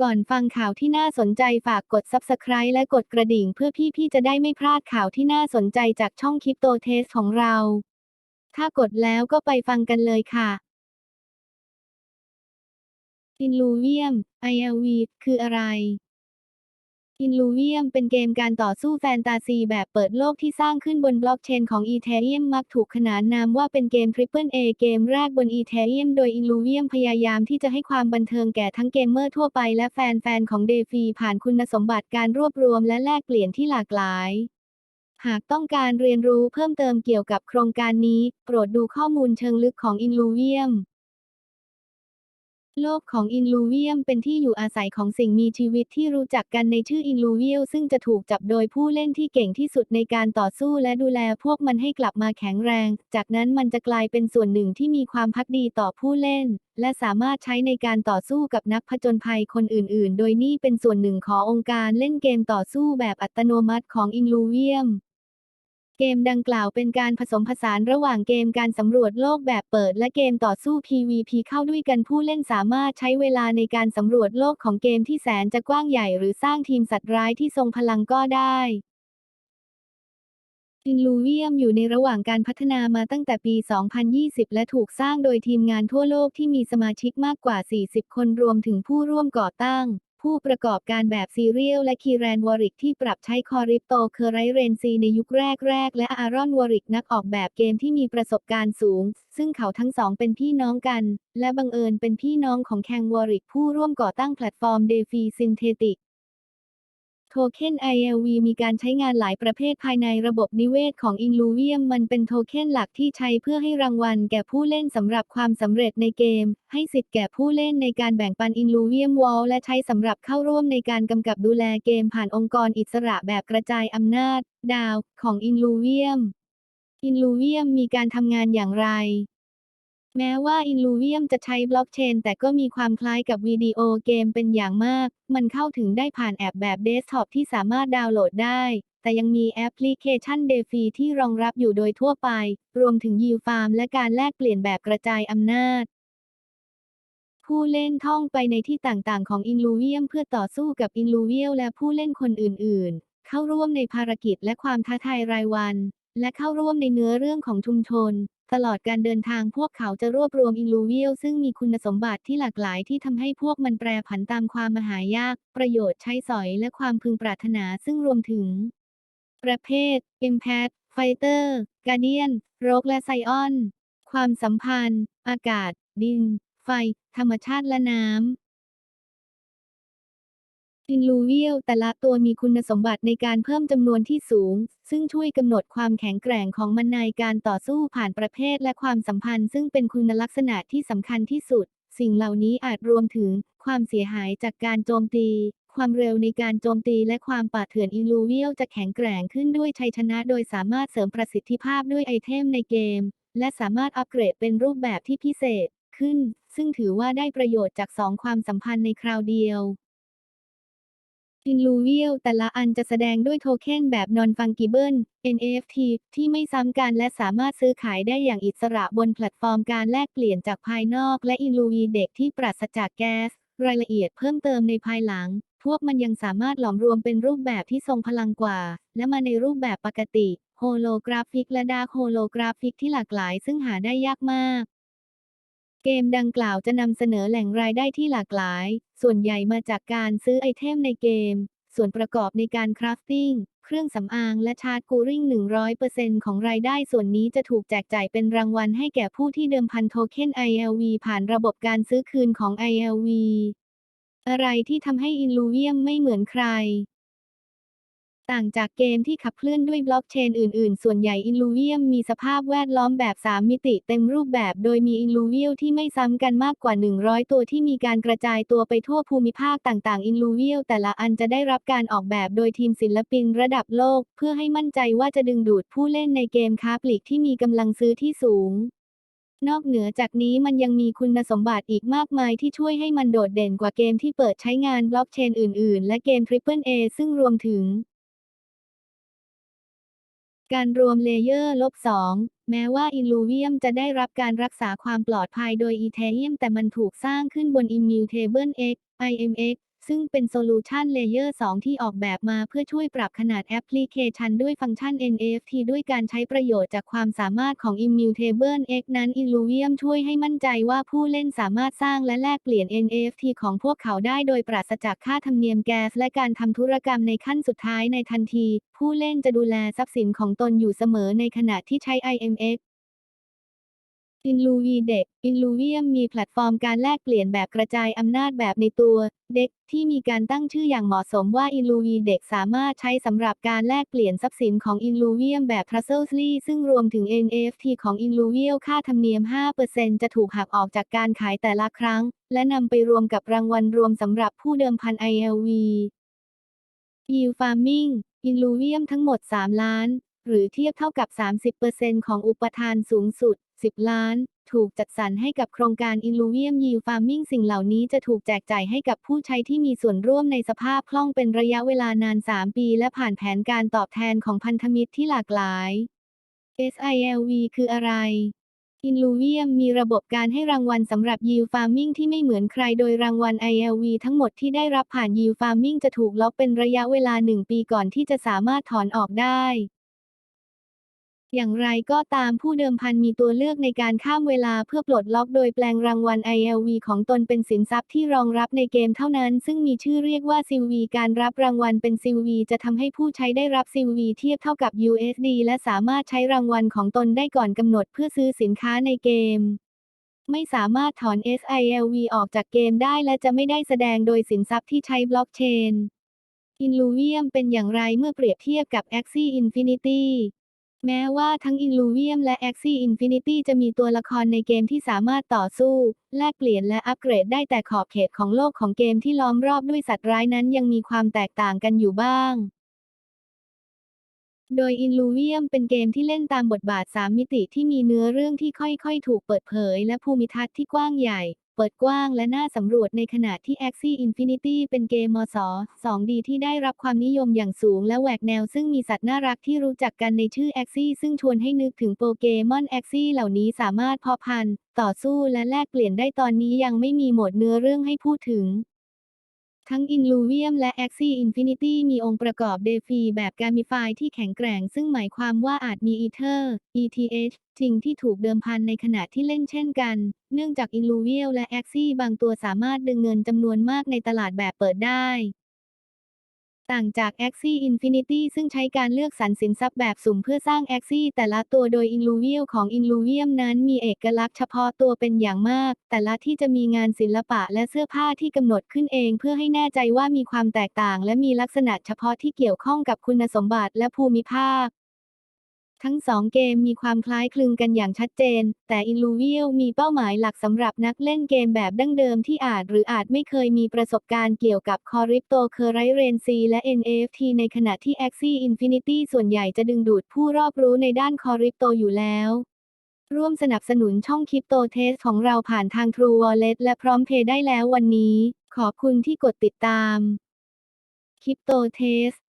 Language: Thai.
ก่อนฟังข่าวที่น่าสนใจฝากกด Subscribe และกดกระดิ่งเพื่อพี่ๆจะได้ไม่พลาดข่าวที่น่าสนใจจากช่องคริปโตเทสของเรา ถ้ากดแล้วก็ไปฟังกันเลยค่ะอินลูเวียม ILV คืออะไร อินลูเวียมเป็นเกมการต่อสู้แฟนตาซีแบบเปิดโลกที่สร้างขึ้นบนบล็อกเชนของ Ethereum มักถูกขนานนามว่าเป็นเกม Triple A เเกมแรกบน Ethereum โดย Illuvium พยายามที่จะให้ความบันเทิงแก่ทั้งเกมเมอร์ทั่วไปและแฟนๆของ DeFi ผ่านคุณสมบัติการรวบรวมและแลกเปลี่ยนที่หลากหลาย หากต้องการเรียนรู้เพิ่มเติมเกี่ยวกับโครงการนี้ โปรดดูข้อมูลเชิงลึกของ Illuvium โลกของอินลูเวียมเป็นที่อยู่อาศัยของสิ่งมีชีวิตที่รู้จักกันในชื่ออินลูเวียลซึ่งจะถูกจับโดยผู้เล่นที่เก่งที่สุดในการต่อสู้และดูแลพวกมันให้กลับมาแข็งแรง จากนั้นมันจะกลายเป็นส่วนหนึ่งที่มีความพักดีต่อผู้เล่น และสามารถใช้ในการต่อสู้กับนักผจญภัยคนอื่น ๆ โดยนี่เป็นส่วนหนึ่งขององค์การเล่นเกมต่อสู้แบบอัตโนมัติของอินลูเวียม เกมดังกล่าวเป็นการผสมผสานระหว่างเกมการสำรวจโลกแบบเปิดและเกมต่อสู้ PVP เข้าด้วยกันผู้เล่นสามารถใช้เวลาในการสำรวจโลกของเกมที่แสนจะกว้างใหญ่หรือสร้างทีมสัตว์ร้ายที่ทรงพลังก็ได้อินลูเวียมอยู่ในระหว่างการพัฒนามาตั้งแต่ปี 2020 และถูกสร้างโดยทีมงานทั่วโลกที่มีสมาชิกมากกว่า 40 คนรวมถึงผู้ร่วมก่อตั้ง ผู้ประกอบการแบบซีเรียลและคีแรนวอริกที่ปรับใช้คอริปโตเคอร์ไรเรนซีในยุคแรก ๆ และอารอนวอริกนักออกแบบเกมที่มีประสบการณ์สูง ซึ่งเขาทั้งสองเป็นพี่น้องกัน และบังเอิญเป็นพี่น้องของแคงวอริกผู้ร่วมก่อตั้งแพลตฟอร์มเดฟีซินเทติก โทเค็น ILV มีการใช้งานหลายประเภทภายในระบบนิเวศของ Illuvium มันเป็นโทเค็นหลักที่ใช้เพื่อให้รางวัลแก่ผู้เล่นสำหรับความสำเร็จในเกม ให้สิทธิ์แก่ผู้เล่นในการแบ่งปัน Illuvium Wall และใช้สำหรับเข้าร่วมในการกำกับดูแลเกมผ่านองค์กรอิสระแบบกระจายอำนาจ ดาว ของ Illuvium Illuvium มีการทำงานอย่างไร แม้ว่า Illuvium จะใช้บล็อกเชน แต่ก็มีความคล้ายกับวิดีโอเกมเป็นอย่างมาก มันเข้าถึงได้ผ่านแอปแบบเดสก์ท็อปที่สามารถดาวน์โหลดได้ แต่ยังมีแอปพลิเคชัน DeFi ที่รองรับอยู่โดยทั่วไป รวมถึง Yield Farm และการแลกเปลี่ยนแบบกระจายอำนาจ ผู้เล่นท่องไปในที่ต่างๆ ของ Illuvium เพื่อต่อสู้กับ Illuvial และผู้เล่นคนอื่น ๆ เข้าร่วมในภารกิจและความท้าทายรายวัน และเข้าร่วมในเนื้อเรื่องของชุมชน ตลอดการเดินทางพวกเขาจะรวบรวม Illuvial ซึ่งมีคุณสมบัติที่หลากหลายที่ทำให้พวกมันแปรผันตามความมหายาก ประโยชน์ใช้สอยและความพึงปรารถนาซึ่งรวมถึง ประเภท Empath Fighter Guardian โรกและไซออน ความสัมพันธ์ อากาศ ดิน ไฟ ธรรมชาติและน้ำอินลูเวียลแต่ละตัวมีคุณสมบัติในการเพิ่มจำนวนที่สูง ซึ่งช่วยกำหนดความแข็งแกร่งของมันในการต่อสู้ผ่านประเภทและความสัมพันธ์ ซึ่งเป็นคุณลักษณะที่สำคัญที่สุด สิ่งเหล่านี้อาจรวมถึง ความเสียหายจากการโจมตี ความเร็วในการโจมตีและความป่าเถื่อนอินลูเวียลจะแข็งแกร่งขึ้นด้วยชัยชนะ โดยสามารถเสริมประสิทธิภาพด้วยไอเทมในเกม และสามารถอัปเกรดเป็นรูปแบบที่พิเศษขึ้น ซึ่งถือว่าได้ประโยชน์จากสองความสัมพันธ์ในคราวเดียว อินลูเวียลแต่ละอันจะแสดงด้วยโทเค็นแบบ Non-Fungible NFT ที่ไม่ซ้ำกันและสามารถซื้อขายได้อย่างอิสระบนแพลตฟอร์มการแลกเปลี่ยนจากภายนอกและอินลูวีเด็กที่ปราศจากแก๊ส รายละเอียดเพิ่มเติมในภายหลัง พวกมันยังสามารถหลอมรวมเป็นรูปแบบที่ทรงพลังกว่า และมาในรูปแบบปกติ โฮโลกราฟิกและดาร์โฮโลกราฟิกที่หลากหลายซึ่งหาได้ยากมาก เกมดังกล่าวจะนำเสนอแหล่งรายได้ที่หลากหลาย ส่วนใหญ่มาจากการซื้อไอเทมในเกม ส่วนประกอบในการคราฟติ้ง เครื่องสำอางและชาร์จกูริ่ง 100%ของรายได้ส่วนนี้จะถูกแจกจ่ายเป็นรางวัลให้แก่ผู้ที่เดิมพันโทเค็น ILV ผ่านระบบการซื้อคืนของ ILV อะไรที่ทำให้ Illuvium ไม่เหมือนใคร ต่างจากเกมที่ขับเคลื่อนด้วยบล็อกเชนอื่น ๆ ส่วนใหญ่ Illuvium มีสภาพแวดล้อมแบบ 3 มิติเต็มรูปแบบ โดยมี Illuvial ที่ไม่ซ้ำกันมากกว่า 100 ตัวที่มีการกระจายตัวไปทั่วภูมิภาคต่างๆ Illuvial แต่ละอันจะได้รับการออกแบบโดยทีมศิลปินระดับโลก เพื่อให้มั่นใจว่าจะดึงดูดผู้เล่นในเกมค้าปลีกที่มีกำลังซื้อที่สูงนอกเหนือจากนี้มันยังมีคุณสมบัติอีกมากมายที่ช่วยให้มันโดดเด่นกว่าเกมที่เปิดใช้งานบล็อกเชนอื่น ๆ และเกม Triple A ซึ่งรวมถึง การรวมเลเยอร์ลบ2แม้ว่าอิลูเวียมจะได้รับการรักษาความปลอดภัยโดยอีเทียมแต่มันถูกสร้างขึ้นบน Immutable X IMX ซึ่งเป็นโซลูชันเลเยอร์2ที่ออกแบบมาเพื่อช่วยปรับขนาดแอปพลิเคชันด้วยฟังก์ชัน NFT ด้วยการใช้ประโยชน์จากความสามารถของ Immutable X นั้น Illuvium ช่วยให้มั่นใจว่าผู้เล่นสามารถสร้างและแลกเปลี่ยน NFT ของพวกเขาได้โดยปราศจากค่าธรรมเนียมแก๊สและการทำธุรกรรมในขั้นสุดท้ายในทันที ผู้เล่นจะดูแลทรัพย์สินของตนอยู่เสมอในขณะที่ใช้ IMX i n l u v i d e c i n l u v i u m มีแพลตฟอร์มการแลกเปลี่ยนแบบกระจายอำนาจแบบในตัว เด็กที่มีการตั้งชื่ออย่างเหมาะสมว่า i n l u v i d e c สามารถใช้สำหรับการแลกเปลี่ยนทรัพย์สินของ i n l u v i u m แบบ Trustly ซึ่งรวมถึง NFT ของ i n l u v i u m ค่าธรรมเนียม 5%จะถูกหักออกจากการขายแต่ละครั้ง และนำไปรวมกับรางวัลรวมสำหรับผู้เดิมพัน ILV Yield Farming i n l u v i u m ทั้งหมด 3 ล้าน หรือเทียบเท่ากับ 30%ของอุปทานสูงสุด 10 ล้าน ถูกจัดสรรให้กับโครงการ Illuvium Yield Farming สิ่งเหล่านี้จะถูกแจกจ่ายให้กับผู้ใช้ที่มีส่วนร่วมในสภาพคล่องเป็นระยะเวลานาน 3 ปี และผ่านแผนการตอบแทนของพันธมิตรที่หลากหลาย SILV คืออะไร Illuvium มีระบบการให้รางวัลสำหรับ Yield Farming ที่ไม่เหมือนใครโดยรางวัล ILV ทั้งหมดที่ได้รับผ่าน Yield Farming จะถูกล็อกเป็นระยะเวลา 1 ปีก่อนที่จะสามารถถอนออกได้ อย่างไรก็ตามผู้เดิมพันมีตัวเลือกในการข้ามเวลาเพื่อปลดล็อกโดยแปลงรางวัล ILV ของตนเป็นสินทรัพย์ที่รองรับในเกมเท่านั้น ซึ่งมีชื่อเรียกว่าซิลวีการรับรางวัลเป็นซิลวีจะทำให้ผู้ใช้ได้รับซิลวีเทียบเท่ากับ USD และสามารถใช้รางวัลของตนได้ก่อนกำหนดเพื่อซื้อสินค้าในเกม ไม่สามารถถอน SILV ออกจากเกมได้และจะไม่ได้แสดงโดยสินทรัพย์ที่ใช้บล็อกเชน Illuvium เป็นอย่างไรเมื่อเปรียบเทียบกับ Axie Infinity แม้ว่าทั้ง Illuvium และ Axie Infinity จะมีตัวละครในเกมที่สามารถต่อสู้ แลกเปลี่ยนและอัปเกรดได้แต่ขอบเขตของโลกของเกมที่ล้อมรอบด้วยสัตว์ร้ายนั้นยังมีความแตกต่างกันอยู่บ้าง โดย Illuvium เป็นเกมที่เล่นตามบทบาท 3 มิติที่มีเนื้อเรื่องที่ค่อยๆ ถูกเปิดเผย และภูมิทัศน์ที่กว้างใหญ่เปิดกว้างและน่าสำรวจในขณะที่ Axie Infinity เป็นเกมมส 2D ที่ได้รับความนิยมอย่างสูงและแหวกแนวซึ่งมีสัตว์น่ารักที่รู้จักกันในชื่อ Axie ซึ่งชวนให้นึกถึงโปเกมอน Axie เหล่านี้สามารถเพาะพันธุ์ต่อสู้และแลกเปลี่ยนได้ตอนนี้ยังไม่มีโหมดเนื้อเรื่องให้พูดถึง ทั้ง Illuvium และ Axie Infinity มีองค์ประกอบ DeFi แบบ Gamify ที่แข็งแกร่ง ซึ่งหมายความว่าอาจมี Ether ETH จริงที่ถูกเดิมพันในขณะที่เล่นเช่นกัน เนื่องจาก Illuvium และ Axie บางตัวสามารถดึงเงินจำนวนมากในตลาดแบบเปิดได้ ต่างจาก Axie Infinity ซึ่งใช้การเลือกสรรสินทรัพย์แบบสุ่มเพื่อสร้าง Axie แต่ละตัวโดย Illuvium ของ Illuvium นั้นมีเอกลักษณ์เฉพาะตัวเป็นอย่างมาก แต่ละที่จะมีงานศิลปะและเสื้อผ้าที่กำหนดขึ้นเองเพื่อให้แน่ใจว่ามีความแตกต่าง และมีลักษณะเฉพาะที่เกี่ยวข้องกับคุณสมบัติและภูมิภาค ทั้งสองเกมมีความคล้ายคลึงกันอย่างชัดเจน แต่ Illuvium มีเป้าหมายหลักสำหรับนักเล่นเกมแบบดั้งเดิมที่อาจหรืออาจไม่เคยมีประสบการณ์เกี่ยวกับ Cryptocurrency และ NFT ในขณะที่ Axie Infinity ส่วนใหญ่จะดึงดูดผู้รอบรู้ในด้านคอริปโตอยู่แล้วร่วมสนับสนุนช่อง Crypto Test ของเราผ่านทาง True Wallet และพร้อมเพย์ได้แล้ววันนี้ ขอบคุณที่กดติดตาม Crypto Test